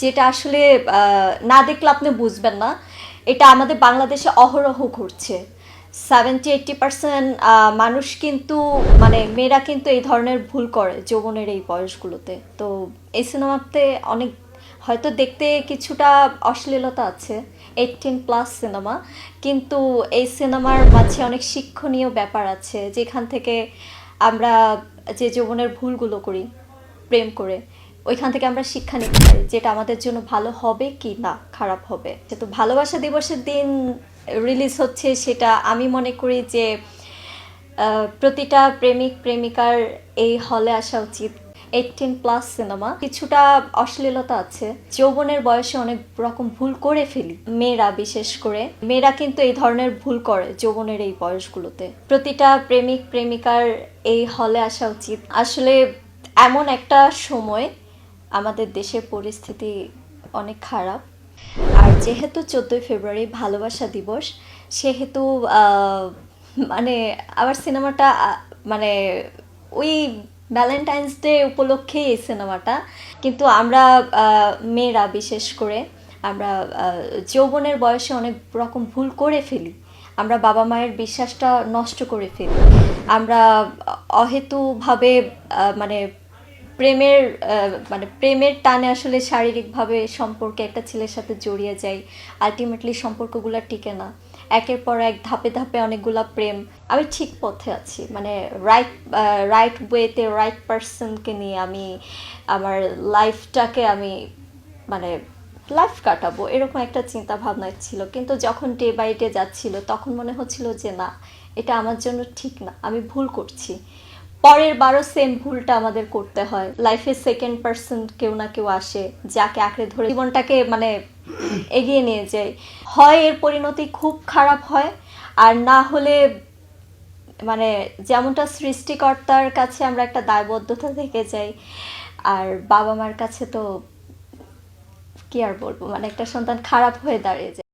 যেটা আসলে না দেখলে আপনি বুঝবেন না। এটা আমাদের বাংলাদেশে অহরহ ঘটছে। সেভেন্টি এইটটি পার্সেন্ট মানুষ কিন্তু মানে মেয়েরা কিন্তু এই ধরনের ভুল করে যৌবনের এই বয়সগুলোতে। তো এই সিনেমাতে অনেক, হয়তো দেখতে কিছুটা অশ্লীলতা আছে এইটিন প্লাস সিনেমা। কিন্তু এই সিনেমার মাঝে অনেক শিক্ষণীয় ব্যাপার আছে, যেখান থেকে আমরা যে যৌবনের ভুলগুলো করি, প্রেম করে ওইখান থেকে আমরা শিক্ষা নিতে পারি যেটা আমাদের জন্য ভালো হবে কি না খারাপ হবে। যেহেতু ভালোবাসা দিবসের দিন রিলিজ হচ্ছে সেটা আমি মনে করি যে প্রতিটা প্রেমিক, প্রেমিকার এই হলে আসা উচিত। এইটিন প্লাস সিনেমা কিছুটা অশ্লীলতা আছে। যৌবনের বয়সে অনেক রকম ভুল করে ফেলি। মেয়েরা বিশেষ করে। মেয়েরা কিন্তু এই ধরনের ভুল করে যৌবনের এই বয়সগুলোতে। প্রতিটা প্রেমিক, প্রেমিকার এই হলে আসা উচিত। আসলে এমন একটা সময় আমাদের দেশের পরিস্থিতি অনেক খারাপ। আর যেহেতু চোদ্দোই ফেব্রুয়ারি ভালোবাসা দিবস, সেহেতু মানে আবার সিনেমাটা মানে ওই ভ্যালেন্টাইন্স ডে উপলক্ষে এই সিনেমাটা। কিন্তু আমরা মেয়েরা বিশেষ করে, আমরা যৌবনের বয়সে অনেক রকম ভুল করে ফেলি। আমরা বাবা মায়ের বিশ্বাসটা নষ্ট করে ফেলি। আমরা অহেতুভাবে মানে প্রেমের মানে প্রেমের টানে আসলে শারীরিকভাবে সম্পর্কে একটা ছেলের সাথে জড়িয়ে যাই আলটিমেটলি সম্পর্কগুলো টিকে না। একের পর এক ধাপে ধাপে অনেকগুলা প্রেম। আমি ঠিক পথে আছি মানে রাইট রাইট ওয়েতে রাইট পার্সনকে নিয়ে আমি আমার লাইফটাকে আমি মানে লাইফ কাটাবো, এরকম একটা চিন্তা ভাবনা ছিল। কিন্তু যখন ডে বাই ডে যাচ্ছিল, তখন মনে হচ্ছিল যে না, এটা আমার জন্য ঠিক না, আমি ভুল করছি। পরের বারও সেম ভুলটা আমাদের করতে হয়। লাইফে সেকেন্ড পার্সন কেউ না কেউ আসে, যাকে আঁকড়ে ধরে জীবনটাকে মানে এগিয়ে নিয়ে যায়। হয় এর পরিণতি খুব খারাপ হয়, আর না হলে মানে যেমনটা সৃষ্টিকর্তার কাছে আমরা একটা দায়বদ্ধতা থেকে যাই, আর বাবা মার কাছে তো কি আর বলব? মানে একটা সন্তান খারাপ হয়ে দাঁড়িয়ে যায়।